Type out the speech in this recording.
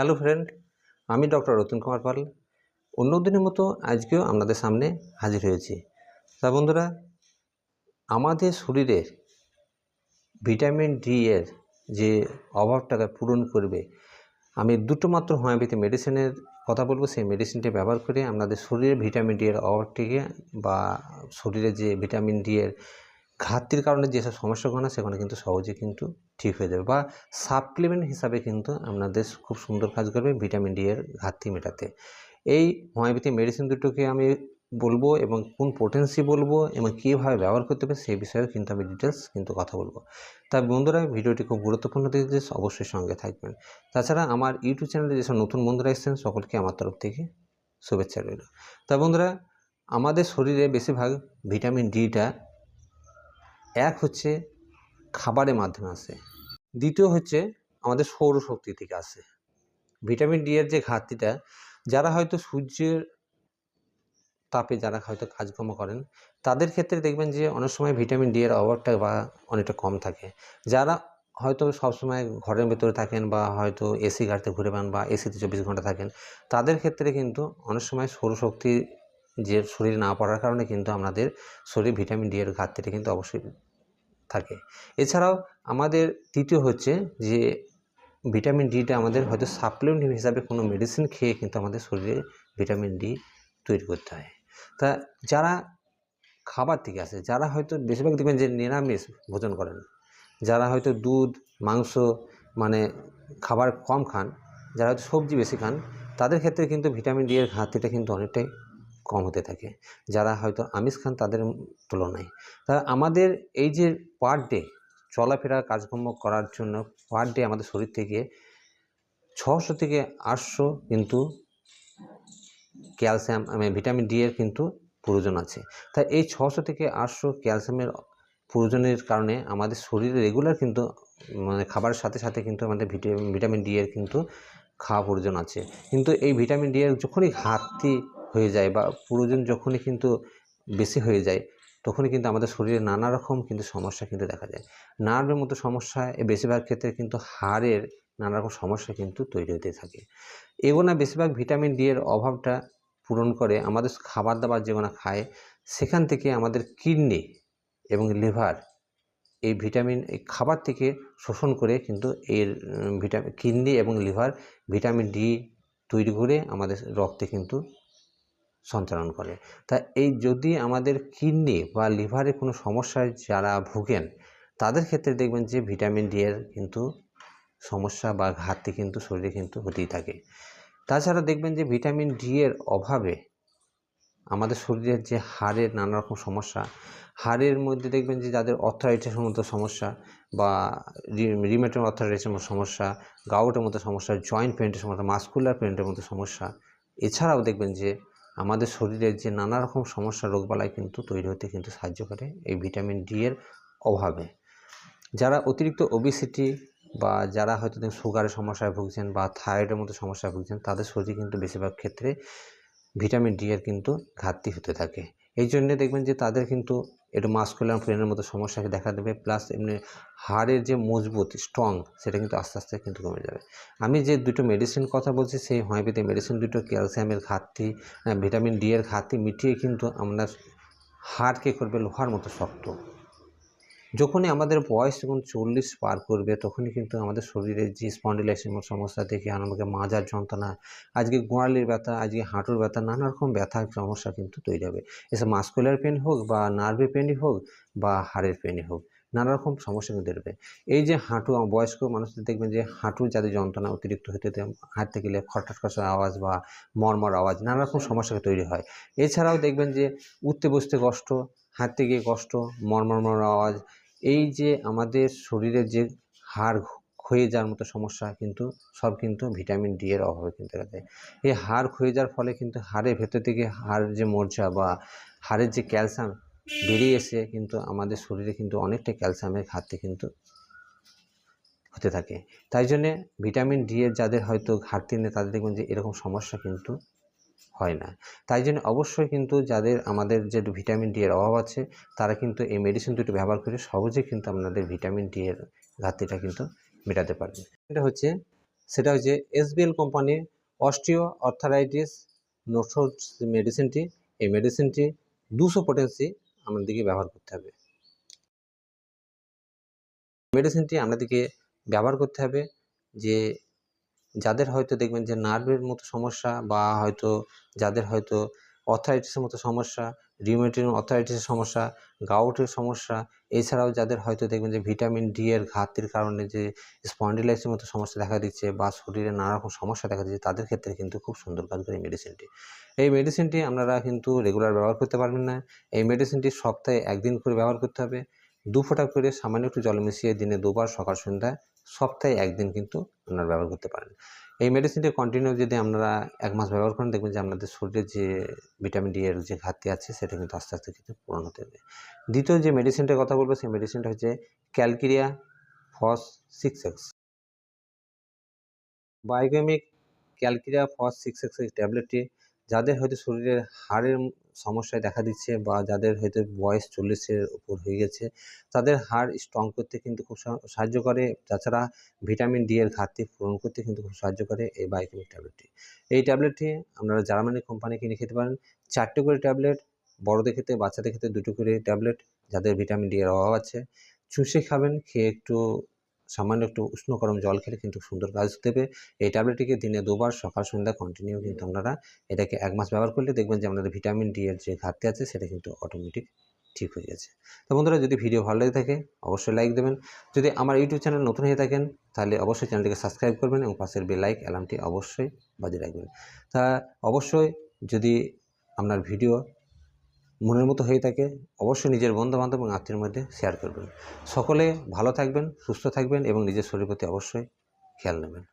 Hello friend, আমি doctor Ratan Kumar Pal. অন্য দিনের মতো আজকেও আপনাদের সামনে হাজির হয়েছি। তা বন্ধুরা, আমাদের শরীরের ভিটামিন ডি এর যে অভাবটাকে পূরণ করবে, আমি দুটো মাত্র হোমিওপ্যাথি মেডিসিনের কথা বলব, সেই মেডিসিনটি ব্যবহার করে আপনাদের শরীরে ভিটামিন ডি এর অভাবটিকে বা শরীরে যে ভিটামিন ডি এর ঘাটতির কারণে যেসব সমস্যাগুলো সেখানে কিন্তু সহজে কিন্তু ঠিক হয়ে যাবে। বা সাপ্লিমেন্ট হিসাবে কিন্তু আপনাদের খুব সুন্দর কাজ করবে ভিটামিন ডি এর ঘাটতি মেটাতে। এই হোমিওপ্যাথি মেডিসিন দুটোকে আমি বলব এবং কোন পোটেন্সি বলব এবং কীভাবে ব্যবহার করতে হবে, সেই বিষয়েও কিন্তু আমি ডিটেলস কিন্তু কথা বলব। তাই বন্ধুরা, ভিডিওটি খুব গুরুত্বপূর্ণ দিতে অবশ্যই সঙ্গে থাকবেন। তাছাড়া আমার ইউটিউব চ্যানেলে যেসব নতুন বন্ধুরা এসেছেন, সকলকে আমার তরফ থেকে শুভেচ্ছা রইল। তা বন্ধুরা, আমাদের শরীরে বেশিরভাগ ভিটামিন ডিটা এক হচ্ছে খাবারের মাধ্যমে আসে দ্বিতীয় হচ্ছে আমাদের সৌরশক্তি থেকে আসে ভিটামিন ডি এর যে ঘাটতিটা, যারা হয়তো সূর্যের তাপে যারা হয়তো কাজকর্ম করেন, তাদের ক্ষেত্রে দেখবেন যে অনেক সময় ভিটামিন ডি এর অভাবটা বা অনেকটা কম থাকে। যারা হয়তো সবসময় ঘরের ভেতরে থাকেন বা হয়তো এসি গাড়িতে ঘুরে বেড়ান বা এসিতে চব্বিশ ঘণ্টা থাকেন, তাদের ক্ষেত্রে কিন্তু অনেক সময় সৌরশক্তি যে শরীরে না পড়ার কারণে কিন্তু আমাদের শরীরে ভিটামিন ডি এর ঘাটতিটা কিন্তু অবশ্যই থাকে। এছাড়াও আমাদের তৃতীয় হচ্ছে যে ভিটামিন ডিটা আমাদের হয়তো সাপ্লিমেন্ট হিসাবে কোনো মেডিসিন খেয়ে কিন্তু আমাদের শরীরে ভিটামিন ডি তৈরি করতে হয়। তা যারা খাবার থেকে আসে, যারা হয়তো বেশিরভাগ দেখবেন যে নিরামিষ ভোজন করেন, যারা হয়তো দুধ, মাংস মানে খাবার কম খান, যারা হয়তো সবজি বেশি খান, তাদের ক্ষেত্রে কিন্তু ভিটামিন ডি এর ঘাটতিটা কিন্তু অনেকটাই কম হতে থাকে। যারা হয়তো আমিষ খান তাদের তুলনায়। তা আমাদের এই যে পার ডে চলাফেরা কাজকর্ম করার জন্য পার ডে আমাদের শরীর থেকে ছশো থেকে আটশো কিন্তু ক্যালসিয়াম মানে ভিটামিন ডি এর কিন্তু প্রয়োজন আছে। তাই এই ছশো থেকে আটশো ক্যালসিয়ামের প্রয়োজনের কারণে আমাদের শরীরে রেগুলার কিন্তু মানে খাবারের সাথে সাথে কিন্তু আমাদের ভিটামিন ডি এর কিন্তু খাওয়া প্রয়োজন আছে। কিন্তু এই ভিটামিন ডি এর যখনই ঘাটতি হয়ে যায় বা প্রয়োজন যখনই কিন্তু বেশি হয়ে যায়, তখনই কিন্তু আমাদের শরীরে নানা রকম কিন্তু সমস্যা কিন্তু দেখা যায়। নার্ভের মতো সমস্যা বেশিরভাগ ক্ষেত্রে কিন্তু হাড়ের নানা রকম সমস্যা কিন্তু তৈরি হতে থাকে। এগুলো বেশিরভাগ ভিটামিন ডি এর অভাবটা পূরণ করে আমাদের খাবার দাবার যেগুলো খায় সেখান থেকে আমাদের কিডনি এবং লিভার এই ভিটামিন, এই খাবার থেকে শোষণ করে কিন্তু এর ভিটামিন কিডনি এবং লিভার ভিটামিন ডি তৈরি করে আমাদের রক্তে কিন্তু সঞ্চালন করে। তা এই যদি আমাদের কিডনি বা লিভারে কোনো সমস্যায় যারা ভুগেন, তাদের ক্ষেত্রে দেখবেন যে ভিটামিন ডি এর কিন্তু সমস্যা বা ঘাটতি কিন্তু শরীরে কিন্তু হতেই থাকে। তাছাড়া দেখবেন যে ভিটামিন ডি এর অভাবে আমাদের শরীরের যে হাড়ের নানা রকম সমস্যা, হাড়ের মধ্যে দেখবেন যে যাদের অর্থারাইটিসের মতো সমস্যা বা রিমেটের অর্থারাইটিসের মতো সমস্যা গাউটের মতো সমস্যা জয়েন্ট পেন্টের সমস্যা মাস্কুলার পেন্টের মতো সমস্যা, এছাড়াও দেখবেন যে আমাদের শরীরের যে নানা রকম সমস্যা, রোগবালাই কিন্তু তৈরি হতে কিন্তু সাহায্য করে এই ভিটামিন ডি এর অভাবে। যারা অতিরিক্ত ওবিসিটি বা যারা হয়তো সুগারের সমস্যায় ভুগছেন বা থাইরয়েডের মতো সমস্যায় ভুগছেন, তাদের শরীরে কিন্তু বেশিরভাগ ক্ষেত্রে ভিটামিন ডি এর কিন্তু ঘাটতি হতে থাকে। এই জন্যে দেখবেন যে তাদের কিন্তু একটু মাস্কুলার ফ্রেনের মতো সমস্যাকে দেখা দেবে প্লাস এমনি হাড়ের যে মজবুত স্ট্রং সেটা কিন্তু আস্তে আস্তে কিন্তু কমে যাবে। আমি যে দুটো মেডিসিন কথা বলছি, সেই হোমিওপ্যাথি মেডিসিন দুটো ক্যালসিয়ামের ঘাটতি ভিটামিন ডি এর ঘাটতি মিটিয়ে কিন্তু আমরা হাড়কে করবে লোহার মতো শক্ত। যখনই আমাদের বয়স যখন চল্লিশ পার করবে, তখনই কিন্তু আমাদের শরীরে যে স্পন্ডিলাইসিসের সমস্যা থেকে আরম্ভ করে মাজার যন্ত্রণা, আজকে গোড়ালির ব্যথা, আজকে হাঁটুর ব্যথা, নানা রকম ব্যথার সমস্যা কিন্তু তৈরি হবে। এসব মাস্কুলার পেন হোক বা নার্ভের পেনই হোক বা হাড়ের পেনই হোক, নানা রকম সমস্যা কিন্তু দেবে এই যে হাঁটু, বয়স্ক মানুষদের দেখবেন যে হাঁটু যাদের যন্ত্রণা অতিরিক্ত হতে হাঁটতে গেলে খটখট খসা আওয়াজ বা মরমর আওয়াজ, নানা রকম সমস্যা তৈরি হয়। এছাড়াও দেখবেন যে উঠতে বসতে কষ্ট হাঁটতে গিয়ে কষ্ট মরমর আওয়াজ, এই যে আমাদের শরীরের যে হাড় ক্ষয়ে যাওয়ার মতো সমস্যা কিন্তু, সব কিন্তু ভিটামিন ডি এর অভাবে কিন্তু দেখা যায় এই হাড় ক্ষয়ে যাওয়ার ফলে কিন্তু হাড়ের ভেতর থেকে হাড় যে মর্যা বা হাড়ের যে ক্যালসিয়াম বেরিয়ে এসে কিন্তু আমাদের শরীরে কিন্তু অনেকটা ক্যালসিয়ামের ঘাটতি কিন্তু হতে থাকে। তাই জন্যে ভিটামিন ডি এর যাদের হয়তো ঘাটতি নেই, তাদের দেখবেন যে এরকম সমস্যা কিন্তু হয় না। তাই জন্য অবশ্যই কিন্তু যাদের আমাদের যে ভিটামিন ডি এর অভাব আছে, তারা কিন্তু এই মেডিসিন দুটো ব্যবহার করে সহজেই কিন্তু আপনাদের ভিটামিন ডি এর ঘাটতিটা কিন্তু মেটাতে পারবে এটা হচ্ছে, সেটা হচ্ছে এসবিএল কোম্পানির অস্টিও অর্থারাইটিস নোটস মেডিসিনটি এই মেডিসিনটি দুশো পোটেন্সি আমাদেরকে ব্যবহার করতে হবে। মেডিসিনটি আমাদেরকে ব্যবহার করতে হবে যে যাদের হয়তো দেখবেন যে নার্ভের মতো সমস্যা বা হয়তো যাদের হয়তো অর্থারাইটিসের মতো সমস্যা রিউমেটিক অর্থারাইটিসের সমস্যা গাউটের সমস্যা, এছাড়াও যাদের হয়তো দেখবেন যে ভিটামিন ডি এর ঘাটতির কারণে যে স্পন্ডিলাইসের মতো সমস্যা দেখা দিচ্ছে বা শরীরে নানা রকম সমস্যা দেখা দিচ্ছে, তাদের ক্ষেত্রে কিন্তু খুব সুন্দর কাজ করে এই মেডিসিনটি এই মেডিসিনটি আপনারা কিন্তু রেগুলার ব্যবহার করতে পারবেন না। এই মেডিসিনটি সপ্তাহে একদিন করে ব্যবহার করতে হবে। দু ফোঁটা করে সামান্য একটু জল মিশিয়ে দিনে দুবার সকাল সন্ধ্যা সপ্তাহে একদিন কিন্তু আপনারা ব্যবহার করতে পারেন। এই মেডিসিনটি কন্টিনিউ যদি আপনারা এক মাস ব্যবহার করেন, দেখবেন যে আপনাদের শরীরে যে ভিটামিন ডি এর যে ঘাটতি আছে, সেটা কিন্তু আস্তে আস্তে কিন্তু পূরণ হতে হবে। দ্বিতীয় যে মেডিসিনটার কথা বলব, সেই মেডিসিনটা হচ্ছে calcarea phos six x biochemic calcarea phos six x ট্যাবলেটটি যাদের হয়তো শরীরের হাড়ের সমস্যায় দেখা দিচ্ছে বা যাদের হয়তো বয়স চল্লিশের উপর হয়ে গেছে, তাদের হাড় স্ট্রং করতে কিন্তু খুব সাহায্য করে। তাছাড়া ভিটামিন ডি এর ঘাটতি পূরণ করতে কিন্তু খুব সাহায্য করে এই বায়োকেমিক ট্যাবলেটটি এই ট্যাবলেটটি আপনারা জার্মানি কোম্পানি কিনে খেতে পারেন। চারটে করে ট্যাবলেট বড়দের ক্ষেত্রে, বাচ্চাদের ক্ষেত্রে দুটো করে ট্যাবলেট যাদের ভিটামিন ডি এর অভাব আছে। চুষে খাবেন, খেয়ে একটু সামান্য একটু উষ্ণ গরম জল খেলে কিন্তু সুন্দর কাজ দেবে। এই ট্যাবলেটটিকে দিনে দুবার সকাল, সন্ধ্যা কন্টিনিউ কিন্তু আপনারা এটাকে এক মাস ব্যবহার করলে দেখবেন যে আপনাদের ভিটামিন ডি এর যে ঘাটতি আছে সেটা কিন্তু অটোমেটিক ঠিক হয়ে গেছে। তো বন্ধুরা, যদি ভিডিও ভালো লেগে থাকে, অবশ্যই লাইক দেবেন। যদি আমার ইউটিউব চ্যানেল নতুন হয়ে থাকেন, তাহলে অবশ্যই চ্যানেলটিকে সাবস্ক্রাইব করবেন এবং পাশের বেল লাইক অ্যালার্মটি অবশ্যই বাজিয়ে রাখবেন। তা অবশ্যই যদি আপনার ভিডিও মনের মতো হয়ে থাকে, অবশ্যই নিজের বন্ধুবান্ধব এবং আত্মীয়ের মধ্যে শেয়ার করবেন। সকলে ভালো থাকবেন, সুস্থ থাকবেন এবং নিজের শরীর প্রতি অবশ্যই খেয়াল নেবেন